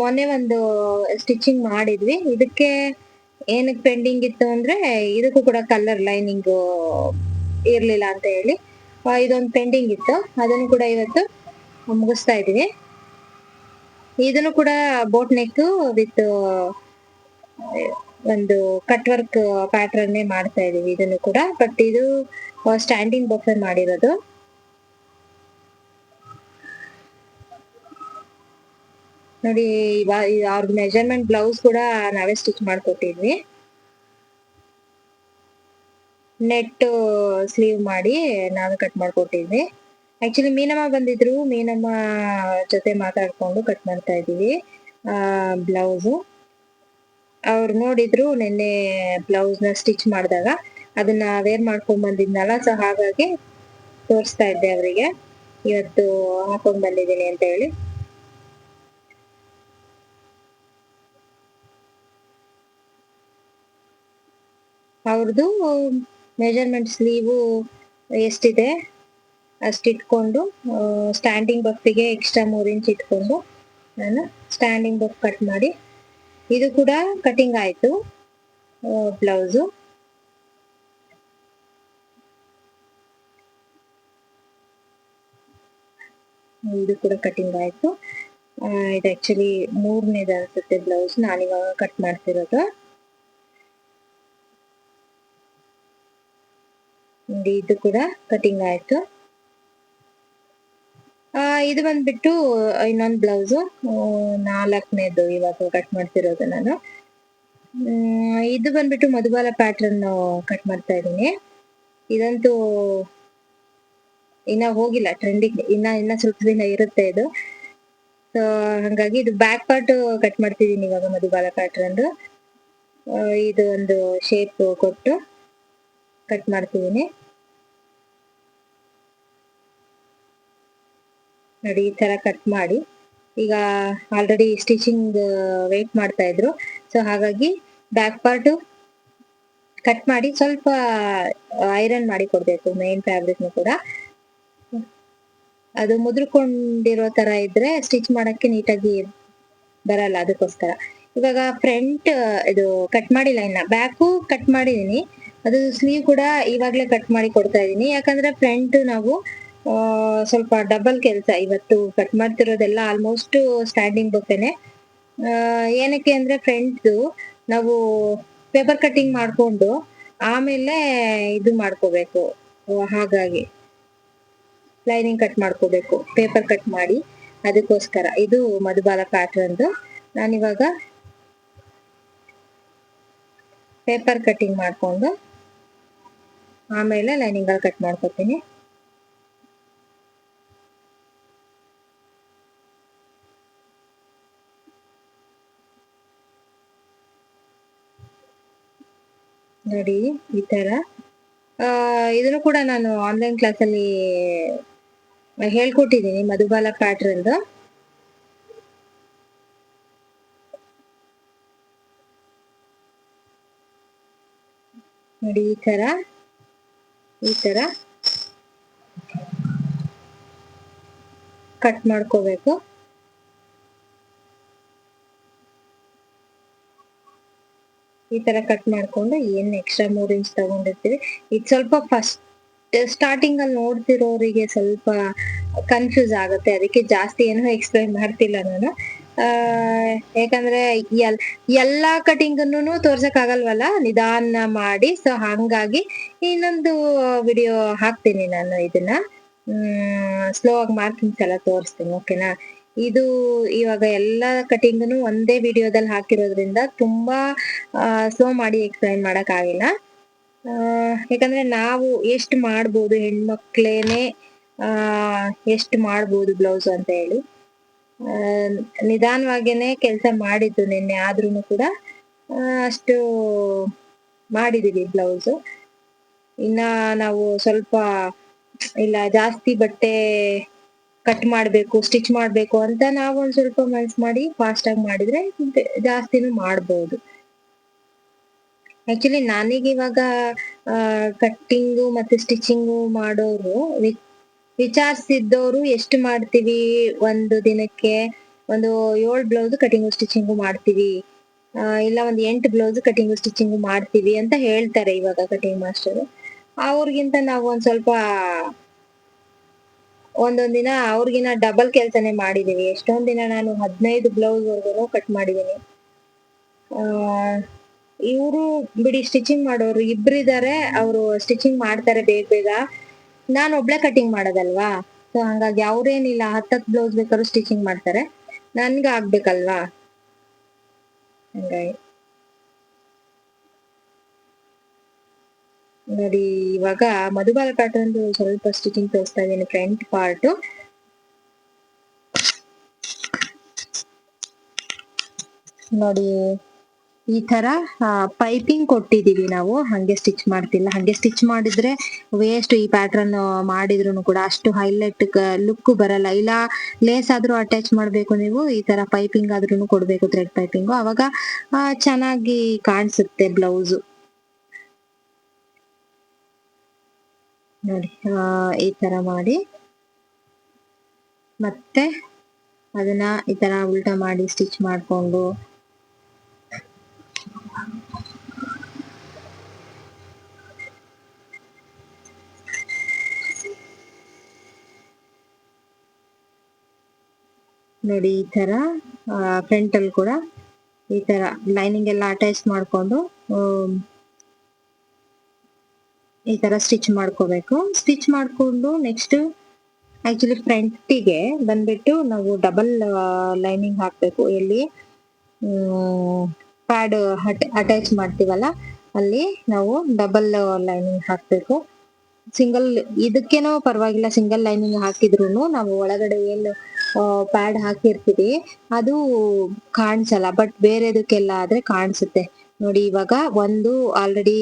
ಮೊನ್ನೆ ಒಂದು ಸ್ಟಿಚಿಂಗ್ ಮಾಡಿದ್ವಿ. ಇದಕ್ಕೆ ಏನಕ್ಕೆ ಪೆಂಡಿಂಗ್ ಇತ್ತು ಅಂದ್ರೆ, ಇದಕ್ಕೂ ಕೂಡ ಕಲರ್ ಲೈನಿಂಗ್ ಇರ್ಲಿಲ್ಲ ಅಂತ ಹೇಳಿ ಇದೊಂದು ಪೆಂಡಿಂಗ್ ಇತ್ತು. ಅದನ್ನು ಕೂಡ ಇವತ್ತು ಮುಗಿಸ್ತಾ ಇದೀವಿ ಇದನ್ನು ಕೂಡ ಬೋಟ್ ನೆಕ್ ವಿತ್ ಒಂದು ಕಟ್ ವರ್ಕ್ ಪ್ಯಾಟರ್ನ್ ಮಾಡ್ತಾ ಇದೀವಿ ಇದನ್ನು ಕೂಡ. ಬಟ್ ಇದು ಸ್ಟ್ಯಾಂಡಿಂಗ್ ಬಫರ್ ಮಾಡಿರೋದು. ನೋಡಿ ಅವ್ರ ಮೆಜರ್ಮೆಂಟ್ ಬ್ಲೌಸ್ ಕೂಡ ನಾವೇ ಸ್ಟಿಚ್ ಮಾಡ್ಕೊಟ್ಟಿದ್ವಿ. ನೆಟ್ ಸ್ಲೀವ್ ಮಾಡಿ ನಾನು ಕಟ್ ಮಾಡ್ಕೊಟ್ಟಿದ್ವಿ ಆಕ್ಚುಲಿ ಮೀನಮ್ಮ ಬಂದಿದ್ರು. ಮೀನಮ್ಮ ಜೊತೆ ಮಾತಾಡ್ಕೊಂಡು ಕಟ್ ಮಾಡ್ತಾ ಇದೀವಿ ಬ್ಲೌಸು ಅವ್ರು ನೋಡಿದ್ರು ನಿನ್ನೆ ಬ್ಲೌಸ್ನ ಸ್ಟಿಚ್ ಮಾಡಿದಾಗ. ಅದನ್ನ ವೇರ್ ಮಾಡ್ಕೊಂಡ್ ಬಂದಿದ್ನಲ್ಲ ಸೊ ಹಾಗಾಗಿ ತೋರಿಸ್ತಾ ಇದ್ದೆ ಅವರಿಗೆ. ಇವತ್ತು ಹಾಕೊಂಡ್ ಬಂದಿದ್ದೀನಿ ಅಂತ ಹೇಳಿ. ಅವ್ರದ್ದು ಮೆಜರ್ಮೆಂಟ್ ಸ್ಲೀವು ಎಷ್ಟಿದೆ? ಅಷ್ಟು ಇಟ್ಕೊಂಡು ಸ್ಟ್ಯಾಂಡಿಂಗ್ ಬಫ್ಗೆ ಎಕ್ಸ್ಟ್ರಾ ಮೂರು ಇಂಚ್ ಇಟ್ಕೊಂಡು ನಾನು ಸ್ಟ್ಯಾಂಡಿಂಗ್ ಬಫ್ ಕಟ್ ಮಾಡಿ, ಇದು ಕೂಡ ಕಟಿಂಗ್ ಆಯ್ತು ಬ್ಲೌಸು ಇದು ಕೂಡ ಕಟಿಂಗ್ ಆಯ್ತು. ಇದು ಆಕ್ಚುಲಿ ಮೂರನೇದು ಅನ್ಸುತ್ತೆ ಬ್ಲೌಸ್ ನಾನಿವಾಗ ಕಟ್ ಮಾಡ್ತಿರೋದು. ಇದು ಕೂಡ ಕಟಿಂಗ್ ಆಯ್ತು. ಇದು ಬಂದ್ಬಿಟ್ಟು ಇನ್ನೊಂದು ಬ್ಲೌಸು ನಾಲ್ಕನೇದು ಇವಾಗ ಕಟ್ ಮಾಡ್ತಿರೋದು ನಾನು. ಇದು ಬಂದ್ಬಿಟ್ಟು ಮಧುಬಾಲ ಪ್ಯಾಟರ್ನ್ ಕಟ್ ಮಾಡ್ತಾ ಇದ್ದೀನಿ. ಇದಂತೂ ಇನ್ನ ಹೋಗಿಲ್ಲ ಟ್ರೆಂಡಿಂಗ್ ಇನ್ನ ಇನ್ನ ಸ್ವಲ್ಪ ದಿನ ಇರುತ್ತೆ ಇದು. ಸೊ ಹಂಗಾಗಿ ಇದು ಬ್ಯಾಕ್ ಪಾರ್ಟ್ ಕಟ್ ಮಾಡ್ತಿದ್ದೀನಿ ಇವಾಗ ಮಧುಬಾಲ ಪ್ಯಾಟರ್ನ್ ಇದು ಒಂದು ಶೇಪ್ ಕೊಟ್ಟು. ಕಟ್ ಮಾಡ್ತಿದ್ದೀನಿ. ನೋಡಿ, ಈ ತರ ಕಟ್ ಮಾಡಿ. ಈಗ ಆಲ್ರೆಡಿ ಸ್ಟಿಚಿಂಗ್ ವೇಟ್ ಮಾಡ್ತಾ ಇದ್ರು. ಸೊ ಹಾಗಾಗಿ ಬ್ಯಾಕ್ ಪಾರ್ಟ್ ಕಟ್ ಮಾಡಿ ಸ್ವಲ್ಪ ಐರನ್ ಮಾಡಿ ಕೊಡ್ಬೇಕು ಮೇನ್ ಫ್ಯಾಬ್ರಿಕ್ನು ಕೂಡ. ಅದು ಮುದ್ರಕೊಂಡಿರೋ ತರ ಇದ್ರೆ ಸ್ಟಿಚ್ ಮಾಡಕ್ಕೆ ನೀಟಾಗಿ ಬರಲ್ಲ ಅದಕ್ಕೋಸ್ಕರ. ಇವಾಗ ಫ್ರಂಟ್ ಇದು ಕಟ್ ಮಾಡಿಲ್ಲ ಇನ್ನ. ಬ್ಯಾಕು ಕಟ್ ಮಾಡಿದೀನಿ. ಅದು ಸ್ಲೀವ್ ಕೂಡ ಇವಾಗ್ಲೇ ಕಟ್ ಮಾಡಿ ಕೊಡ್ತಾ ಇದೀನಿ ಯಾಕಂದ್ರೆ ಫ್ರಂಟ್ ನಾವು ಸ್ವಲ್ಪ ಡಬಲ್ ಕೆಲಸ ಇವತ್ತು ಕಟ್ ಮಾಡ್ತಿರೋದೆಲ್ಲ ಆಲ್ಮೋಸ್ಟ್ ಸ್ಟ್ಯಾಂಡಿಂಗ್ ಬೊಕ್ಕೆನೆ ಏನಕ್ಕೆ ಅಂದ್ರೆ ಫ್ರಂಟ್ ನಾವು ಪೇಪರ್ ಕಟಿಂಗ್ ಮಾಡ್ಕೊಂಡು ಆಮೇಲೆ ಇದು ಮಾಡ್ಕೋಬೇಕು. ಹಾಗಾಗಿ ಲೈನಿಂಗ್ ಕಟ್ ಮಾಡ್ಕೋಬೇಕು. ಪೇಪರ್ ಕಟ್ ಮಾಡಿ ಅದಕ್ಕೋಸ್ಕರ. ಇದು ಮಧುಬಾಲ ಪ್ಯಾಟ್ರನ್ದು ನಾನಿವಾಗ ಪೇಪರ್ ಕಟಿಂಗ್ ಮಾಡ್ಕೊಂಡು ಆಮೇಲೆ ಲೈನಿಂಗ್ ಅಲ್ಲಿ ಕಟ್ ಮಾಡ್ಕೊತೀನಿ. ನೋಡಿ ಈ ತರ ಇದನ್ನು ಕೂಡ ನಾನು ಆನ್ಲೈನ್ ಕ್ಲಾಸಲ್ಲಿ ಹೇಳ್ಕೊಟ್ಟಿದ್ದೀನಿ, ಮಧುಬಾಲ ಪ್ಯಾಟ್ರಂದು ನೋಡಿ ಈ ತರ ಈ ತರ ಕಟ್ ಮಾಡ್ಕೋಬೇಕು. ಈ ತರ ಕಟ್ ಮಾಡ್ಕೊಂಡು ಏನ್ ಎಕ್ಸ್ಟ್ರಾ ಮೂರ್ ಇಂಚ್ ತಗೊಂಡಿರ್ತೀವಿ. ಇದ್ ಸ್ವಲ್ಪ ಫಸ್ಟ್ ಸ್ಟಾರ್ಟಿಂಗ್ ಅಲ್ಲಿ ನೋಡ್ತಿರೋರಿಗೆ ಸ್ವಲ್ಪ ಕನ್ಫ್ಯೂಸ್ ಆಗುತ್ತೆ. ಅದಕ್ಕೆ ಜಾಸ್ತಿ ಏನೋ ಎಕ್ಸ್ಪ್ಲೈನ್ ಮಾಡ್ತಿಲ್ಲ ನಾನು. ಯಾಕಂದ್ರೆ ಎಲ್, ಎಲ್ಲಾ ಕಟಿಂಗ್ ತೋರ್ಸಕ್ ಆಗಲ್ವಲ್ಲ ನಿಧಾನ ಮಾಡಿ. ಸೊ ಹಂಗಾಗಿ ಇನ್ನೊಂದು ವಿಡಿಯೋ ಹಾಕ್ತೀನಿ ನಾನು ಇದನ್ನ. ಸ್ಲೋ ಆಗಿ ಮಾರ್ಕಿಂಗ್ಸ್ ಎಲ್ಲ ತೋರಿಸ್ತೀನಿ ಓಕೆನಾ ಇದು ಇವಾಗ ಎಲ್ಲಾ ಕಟಿಂಗ್ನು ಒಂದೇ ವಿಡಿಯೋದಲ್ಲಿ ಹಾಕಿರೋದ್ರಿಂದ ತುಂಬಾ ಸ್ಲೋ ಮಾಡಿ ಎಕ್ಸ್ಪ್ಲೈನ್ ಮಾಡಕ್ ಆಗಿಲ್ಲ. ಯಾಕಂದ್ರೆ ನಾವು ಎಷ್ಟು ಮಾಡ್ಬೋದು ಹೆಣ್ಮಕ್ಳೇನೆ ಎಷ್ಟು ಮಾಡ್ಬೋದು ಬ್ಲೌಸ್ ಅಂತ ಹೇಳಿ. ನಿಧಾನವಾಗೇನೆ ಕೆಲಸ ಮಾಡಿದ್ದು ನಿನ್ನೆ ಆದ್ರೂ ಕೂಡ ಅಷ್ಟು ಮಾಡಿದೀವಿ ಬ್ಲೌಸ್. ಇನ್ನ ನಾವು ಸ್ವಲ್ಪ ಇಲ್ಲ ಜಾಸ್ತಿ ಬಟ್ಟೆ ಕಟ್ ಮಾಡ್ಬೇಕು, ಸ್ಟಿಚ್ ಮಾಡ್ಬೇಕು ಅಂತ ನಾವು ಒಂದ್ ಸ್ವಲ್ಪ ಮನ್ಸ್ ಮಾಡಿ ಫಾಸ್ಟ್ ಆಗಿ ಮಾಡಿದ್ರೆ ಜಾಸ್ತಿನೂ ಮಾಡ್ಬೋದು. ಆಕ್ಚುಲಿ ನನಗೆ ಇವಾಗ ಕಟ್ಟಿಂಗು ಮತ್ತೆ ಸ್ಟಿಚಿಂಗು ಮಾಡೋರು ವಿ- ವಿಚಾರಿಸಿದ್ದವರು ಎಷ್ಟು ಮಾಡ್ತೀವಿ ಒಂದು ದಿನಕ್ಕೆ? ಒಂದು ಏಳು ಬ್ಲೌಸ್ ಕಟಿಂಗ್ ಸ್ಟಿಚಿಂಗು ಮಾಡ್ತೀವಿ. ಇಲ್ಲ ಒಂದು ಎಂಟು ಬ್ಲೌಸ್ ಕಟಿಂಗ್ ಸ್ಟಿಚಿಂಗ್ ಮಾಡ್ತೀವಿ ಅಂತ ಹೇಳ್ತಾರೆ ಇವಾಗ ಕಟಿಂಗ್ ಮಾಸ್ಟರ್ ಅವ್ರಿಗಿಂತ ನಾವು ಒಂದ್ ಸ್ವಲ್ಪ ಒಂದೊಂದ್ ದಿನ ಅವ್ರಿಗಿನ ಡಬಲ್ ಕೆಲ್ಸನೆ ಮಾಡಿದೀವಿ. ಎಷ್ಟೊಂದ್ ದಿನ ನಾನು ಹದಿನೈದು ಬ್ಲೌಸ್ ವರ್ಗೂ ಕಟ್ ಮಾಡಿದೀನಿ. ಇವರು ಬಿಡಿ ಸ್ಟಿಚಿಂಗ್ ಮಾಡೋರು ಇಬ್ರಿದಾರೆ, ಅವರು ಸ್ಟಿಚಿಂಗ್ ಮಾಡ್ತಾರೆ ಬೇಗ ಬೇಗ. ನಾನು ಒಬ್ಳೆ ಕಟಿಂಗ್ ಮಾಡೋದಲ್ವಾ? ಸೊ ಹಂಗಾಗಿ ಅವ್ರೇನಿಲ್ಲ ಹತ್ತತ್ ಬ್ಲೌಸ್ ಬೇಕಾದ್ರು ಸ್ಟಿಚಿಂಗ್ ಮಾಡ್ತಾರೆ. ನನ್ಗೆ ಆಗ್ಬೇಕಲ್ವಾ? ಹಂಗಾಗಿ. ನೋಡಿ, ಇವಾಗ ಮಧುಬಾಲ ಪ್ಯಾಟರ್ನ್ ಸ್ವಲ್ಪ ಸ್ಟಿಚಿಂಗ್ ತೋರಿಸ್ತಾ ಇದ್ದೀನಿ ಫ್ರಂಟ್ ಪಾರ್ಟ್ ನೋಡಿ ಈ ತರ ಪೈಪಿಂಗ್ ಕೊಟ್ಟಿದೀವಿ ನಾವು. ಹಂಗೆ ಸ್ಟಿಚ್ ಮಾಡ್ತಿಲ್ಲ. ಹಂಗೆ ಸ್ಟಿಚ್ ಮಾಡಿದ್ರೆ ವೇಸ್ಟ್ ಈ ಪ್ಯಾಟರ್ನ್ ಮಾಡಿದ್ರು ಕೂಡ ಅಷ್ಟು ಹೈಲೈಟ್ ಲುಕ್ ಬರಲ್ಲ. ಇಲ್ಲ ಲೇಸ್ ಆದ್ರೂ ಅಟ್ಯಾಚ್ ಮಾಡ್ಬೇಕು ನೀವು. ಈ ತರ ಪೈಪಿಂಗ್ ಆದ್ರೂ ಕೊಡ್ಬೇಕು ಥ್ರೆಡ್ ಪೈಪಿಂಗ್ ಅವಾಗ ಚೆನ್ನಾಗಿ ಕಾಣಿಸುತ್ತೆ ಬ್ಲೌಸ್ ನೋಡಿ ಈ ತರ ಮಾಡಿ. ಮತ್ತೆ ಅದನ್ನ ಈ ತರ ಉಲ್ಟಾ ಮಾಡಿ ಸ್ಟಿಚ್ ಮಾಡ್ಕೊಂಡು ನೋಡಿ, ಈ ತರ ಫ್ರಂಟ್ ಅಲ್ಲಿ ಕೂಡ ಈ ತರ ಲೈನಿಂಗ್ ಎಲ್ಲ ಅಟ್ಯಾಚ್ ಮಾಡ್ಕೊಂಡು ಈ ತರ ಸ್ಟಿಚ್ ಮಾಡ್ಕೋಬೇಕು. ಸ್ಟಿಚ್ ಮಾಡ್ಕೊಂಡು ನೆಕ್ಸ್ಟ್ ಆಕ್ಚುಲಿ ಫ್ರಂಟಿಗೆ ಬಂದ್ಬಿಟ್ಟು ನಾವು ಡಬಲ್ ಲೈನಿಂಗ್ ಹಾಕ್ಬೇಕು. ಎಲ್ಲಿ? ಪ್ಯಾಡ್ ಅಟ್ಯಾಚ್ ಮಾಡ್ತೀವಲ್ಲ, ಅಲ್ಲಿ ನಾವು ಡಬಲ್ ಲೈನಿಂಗ್ ಹಾಕ್ಬೇಕು. ಸಿಂಗಲ್ ಇದಕ್ಕೇನೋ ಪರವಾಗಿಲ್ಲ ಸಿಂಗಲ್ ಲೈನಿಂಗ್ ಹಾಕಿದ್ರು ನಾವು ಒಳಗಡೆ ಏನು ಪ್ಯಾಡ್ ಹಾಕಿರ್ತೀವಿ, ಅದು ಕಾಣಿಸಲ್ಲ ಬಟ್ ಬೇರೆದಕ್ಕೆಲ್ಲ ಆದ್ರೆ ಕಾಣಿಸುತ್ತೆ. ನೋಡಿ, ಇವಾಗ ಒಂದು ಆಲ್ರೆಡಿ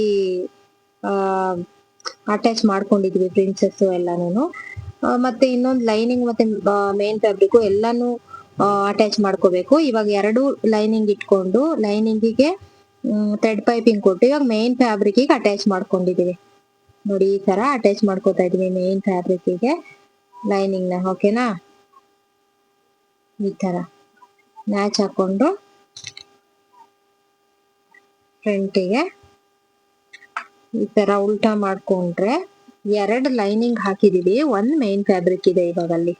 ಅಟ್ಯಾಚ್ ಮಾಡ್ಕೊಂಡಿದ್ವಿ ಪ್ರಿನ್ಸಸ್ ಎಲ್ಲಾನು ಮತ್ತೆ ಇನ್ನೊಂದು ಲೈನಿಂಗ್ ಮತ್ತೆ ಮೇನ್ ಫ್ಯಾಬ್ರಿಕ್ ಎಲ್ಲಾನು ಅಟ್ಯಾಚ್ ಮಾಡ್ಕೋಬೇಕು. ಇವಾಗ ಎರಡು ಲೈನಿಂಗ್ ಇಟ್ಕೊಂಡು ಲೈನಿಂಗಿಗೆ ಥ್ರೆಡ್ ಪೈಪಿಂಗ್ ಕೊಟ್ಟು ಇವಾಗ ಮೇನ್ ಫ್ಯಾಬ್ರಿಕ್ಗೆ ಅಟ್ಯಾಚ್ ಮಾಡ್ಕೊಂಡಿದೀವಿ. ನೋಡಿ ಈ ತರ ಅಟ್ಯಾಚ್ ಮಾಡ್ಕೋತಾ ಇದೀವಿ ಮೇನ್ ಫ್ಯಾಬ್ರಿಕ್ಗೆ ಲೈನಿಂಗ್ನ ಓಕೆನಾ ಈ ತರ ಮ್ಯಾಚ್ ಹಾಕೊಂಡು ಫ್ರಂಟಿಗೆ ಈ ತರ ಉಲ್ಟಾ ಮಾಡ್ಕೊಂಡ್ರೆ ಎರಡು ಲೈನಿಂಗ್ ಹಾಕಿದೀವಿ. ಒಂದ್ ಮೇನ್ ಫ್ಯಾಬ್ರಿಕ್ ಇದೆ ಇವಾಗ ಅಲ್ಲಿ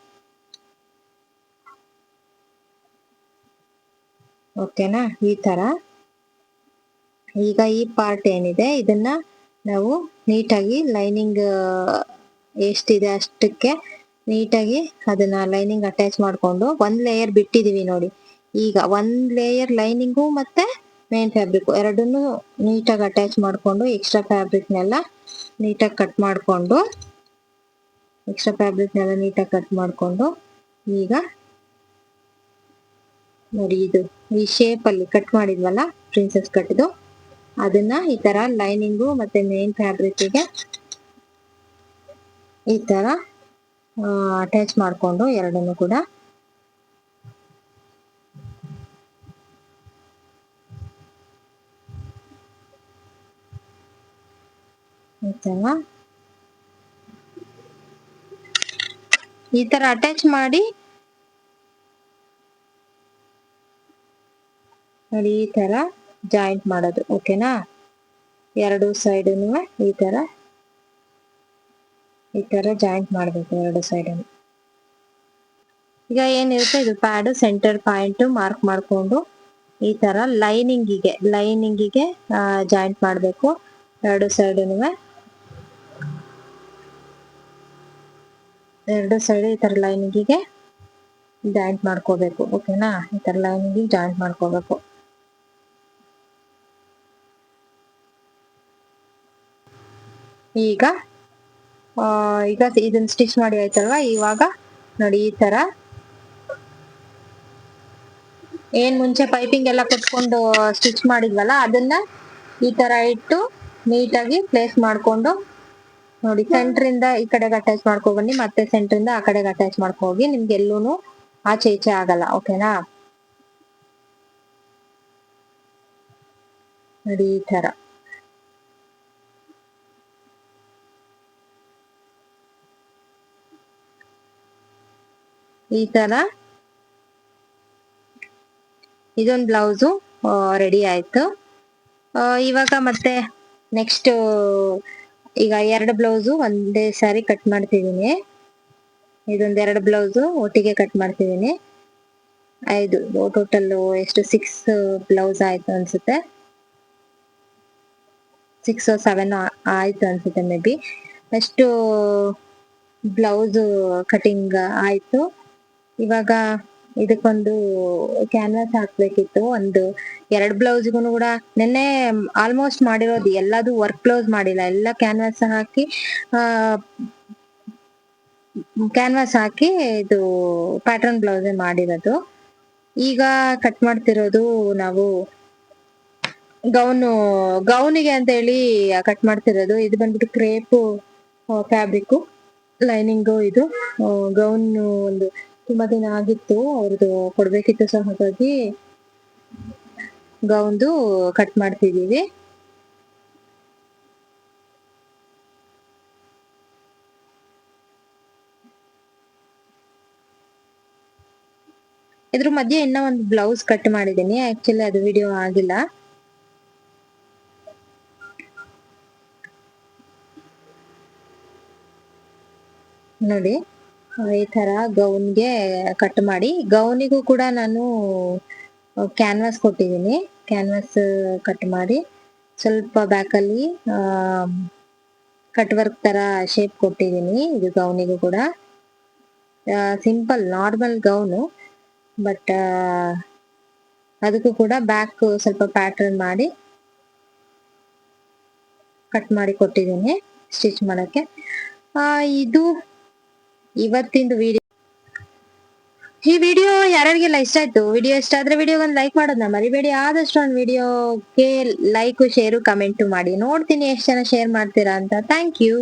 ಓಕೆನಾ? ಈ ತರ. ಈಗ ಈ ಪಾರ್ಟ್ ಏನಿದೆ? ಇದನ್ನ ನಾವು ನೀಟಾಗಿ ಲೈನಿಂಗ್ ಎಷ್ಟಿದೆ ಅಷ್ಟಕ್ಕೆ ನೀಟಾಗಿ ಅದನ್ನ ಲೈನಿಂಗ್ ಅಟ್ಯಾಚ್ ಮಾಡ್ಕೊಂಡು ಒಂದ್ ಲೇಯರ್ ಬಿಟ್ಟಿದೀವಿ ನೋಡಿ. ಈಗ ಒಂದ್ ಲೇಯರ್ ಲೈನಿಂಗು ಮತ್ತೆ ಮೇನ್ ಫ್ಯಾಬ್ರಿಕ್ ಎರಡನ್ನೂ ನೀಟಾಗಿ ಅಟ್ಯಾಚ್ ಮಾಡ್ಕೊಂಡು ಎಕ್ಸ್ಟ್ರಾ ಫ್ಯಾಬ್ರಿಕ್ನೆಲ್ಲ ನೀಟಾಗಿ ಕಟ್ ಮಾಡ್ಕೊಂಡು ಎಕ್ಸ್ಟ್ರಾ ಫ್ಯಾಬ್ರಿಕ್ನೆಲ್ಲ ನೀಟಾಗಿ ಕಟ್ ಮಾಡ್ಕೊಂಡು ಈಗ ನೋಡಿ ಇದು. ಈ ಶೇಪ್ ಅಲ್ಲಿ ಕಟ್ ಮಾಡಿದ್ವಲ್ಲ ಪ್ರಿನ್ಸಸ್ ಕಟ್ದು ಅದನ್ನ ಈ ತರ ಲೈನಿಂಗು ಮತ್ತೆ ಮೇನ್ ಫ್ಯಾಬ್ರಿಕ್ಗೆ ಈ ತರ ಅಟ್ಯಾಚ್ ಮಾಡ್ಕೊಂಡು ಎರಡನ್ನು ಕೂಡ. ಈ ತರ. ಈ ತರ ಅಟ್ಯಾಚ್ ಮಾಡಿ ನೋಡಿ ಈ ತರ ಜಾಯಿಂಟ್ ಮಾಡೋದು ಓಕೆನಾ ಎರಡು ಸೈಡನ್ನು ಈ ತರ ಈ ತರ ಜಾಯಿಂಟ್ ಮಾಡಬೇಕು ಎರಡು ಸೈಡನ್ನು ಈಗ ಏನಿರುತ್ತೆ, ಇದು ಪ್ಯಾಡ್ ಸೆಂಟರ್ ಪಾಯಿಂಟ್ ಮಾರ್ಕ್ ಮಾಡ್ಕೊಂಡು ಈ ತರ ಲೈನಿಂಗಿಗೆ ಲೈನಿಂಗಿಗೆ ಜಾಯಿಂಟ್ ಮಾಡಬೇಕು. ಎರಡು ಸೈಡನ್ನು ಎರಡು ಸೈಡ್ ಈ ತರ ಲೈನಿಂಗಿಗೆ ಜಾಯಿಂಟ್ ಮಾಡ್ಕೋಬೇಕು ಓಕೆನಾ ಈ ತರ ಲೈನಿಂಗಿಗೆ ಜಾಯಿಂಟ್ ಮಾಡ್ಕೋಬೇಕು. ಈಗ ಈಗ ಇದನ್ನ ಸ್ಟಿಚ್ ಮಾಡಿ ಆಯ್ತಲ್ವಾ? ಇವಾಗ ನೋಡಿ ಈ ತರ. ಏನ್ ಮುಂಚೆ ಪೈಪಿಂಗ್ ಎಲ್ಲ ಕೊಟ್ಕೊಂಡು ಸ್ಟಿಚ್ ಮಾಡಿದ್ವಲ್ಲ, ಅದನ್ನ ಈ ತರ ಇಟ್ಟು ನೀಟಾಗಿ ಪ್ಲೇಸ್ ಮಾಡ್ಕೊಂಡು ನೋಡಿ ಸೆಂಟರ್ ಇಂದ ಈ ಕಡೆಗೆ ಅಟ್ಯಾಚ್ ಮಾಡ್ಕೊಂಡು ಬನ್ನಿ, ಮತ್ತೆ ಸೆಂಟರ್ ಇಂದ ಆ ಕಡೆಗೆ ಅಟ್ಯಾಚ್ ಮಾಡ್ಕೊ ಹೋಗಿ ನಿಮ್ಗೆ ಎಲ್ಲೂನು ಆಚೆ ಈಚೆ ಆಗಲ್ಲ ಓಕೆನಾ ನೋಡಿ ಈ ತರ. ಈ ತರ ಇದೊಂದು ಬ್ಲೌಸು ರೆಡಿ ಆಯ್ತು. ಇವಾಗ ಮತ್ತೆ ನೆಕ್ಸ್ಟ್ ಈಗ ಎರಡು ಬ್ಲೌಸು ಒಂದೇ ಸಾರಿ ಕಟ್ ಮಾಡ್ತಿದ್ದೀನಿ. ಇದೊಂದು ಎರಡು ಬ್ಲೌಸು ಒಟ್ಟಿಗೆ ಕಟ್ ಮಾಡ್ತಿದ್ದೀನಿ. ಐದು ಟೋಟಲ್ ಎಷ್ಟು ಸಿಕ್ಸ್ ಬ್ಲೌಸ್ ಆಯ್ತು ಅನ್ಸುತ್ತೆ. ಸಿಕ್ಸ್ ಸೆವೆನ್ ಆಯ್ತು ಅನ್ಸುತ್ತೆ ಮೇ ಬಿ ಅಷ್ಟು ಬ್ಲೌಸ್ ಕಟಿಂಗ್ ಆಯ್ತು. ಇವಾಗ ಇದಕ್ಕೊಂದು ಕ್ಯಾನ್ವಾಸ್ ಹಾಕ್ಬೇಕಿತ್ತು, ಒಂದು ಎರಡು ಬ್ಲೌಸ್ಗೂ ಕೂಡ ನಿನ್ನೆ ಆಲ್ಮೋಸ್ಟ್ ಮಾಡಿರೋದು, ಎಲ್ಲದು ವರ್ಕ್ ಬ್ಲೌಸ್ ಮಾಡಿಲ್ಲ, ಎಲ್ಲ ಕ್ಯಾನ್ವಾಸ್ ಹಾಕಿ ಕ್ಯಾನ್ವಾಸ್ ಹಾಕಿ ಇದು ಪ್ಯಾಟರ್ನ್ ಬ್ಲೌಸ್ ಮಾಡಿರೋದು. ಈಗ ಕಟ್ ಮಾಡ್ತಿರೋದು ನಾವು ಗೌನು, ಗೌನಿಗೆ ಅಂತ ಹೇಳಿ ಕಟ್ ಮಾಡ್ತಿರೋದು. ಇದು ಬಂದ್ಬಿಟ್ಟು ಕ್ರೇಪು ಫ್ಯಾಬ್ರಿಕ್ ಲೈನಿಂಗು ಇದು. ಗೌನ್ ಒಂದು ತುಂಬಾ ದಿನ ಆಗಿತ್ತು ಅವ್ರದ್ದು ಕೊಡ್ಬೇಕಿತ್ತು ಸೊ ಹಾಗಾಗಿ ಗೌನ್ದು ಕಟ್ ಮಾಡ್ತಿದೀವಿ ಇದ್ರ ಮಧ್ಯೆ ಇನ್ನ ಒಂದು ಬ್ಲೌಸ್ ಕಟ್ ಮಾಡಿದೀನಿ ಆಕ್ಚುಲಿ ಅದು ವಿಡಿಯೋ ಆಗಿಲ್ಲ. ನೋಡಿ. ಈ ತರ ಗೌನ್ಗೆ ಕಟ್ ಮಾಡಿ, ಗೌನಿಗೂ ಕೂಡ ನಾನು ಕ್ಯಾನ್ವಾಸ್ ಕೊಟ್ಟಿದ್ದೀನಿ. ಕ್ಯಾನ್ವಾಸ್ ಕಟ್ ಮಾಡಿ, ಸ್ವಲ್ಪ ಬ್ಯಾಕಲ್ಲಿ ಕಟ್ ವರ್ಕ್ ತರ ಶೇಪ್ ಕೊಟ್ಟಿದ್ದೀನಿ ಇದು ಗೌನಿಗೂ ಕೂಡ. ಸಿಂಪಲ್ ನಾರ್ಮಲ್ ಗೌನು ಬಟ್ ಅದಕ್ಕೂ ಕೂಡ ಬ್ಯಾಕ್ ಸ್ವಲ್ಪ ಪ್ಯಾಟರ್ನ್ ಮಾಡಿ ಕಟ್ ಮಾಡಿ ಕೊಟ್ಟಿದ್ದೀನಿ ಸ್ಟಿಚ್ ಮಾಡಕ್ಕೆ. ಇದು ಇವತ್ತಿಂದು ವಿಡಿಯೋ ಈ ವಿಡಿಯೋ ಯಾರ್ಯಾರಿಗೆಲ್ಲ ಇಷ್ಟ ಆಯ್ತು? ವಿಡಿಯೋ ಇಷ್ಟ ಆದ್ರೆ ವಿಡಿಯೋ ಒಂದು ಲೈಕ್ ಮಾಡೋದನ್ನ ಮರಿಬೇಡಿ. ಆದಷ್ಟು ಒಂದು ವಿಡಿಯೋಗೆ ಲೈಕ್ ಶೇರು ಕಮೆಂಟ್ ಮಾಡಿ. ನೋಡ್ತೀನಿ ಎಷ್ಟು ಜನ ಶೇರ್ ಮಾಡ್ತೀರಾ ಅಂತ. Thank you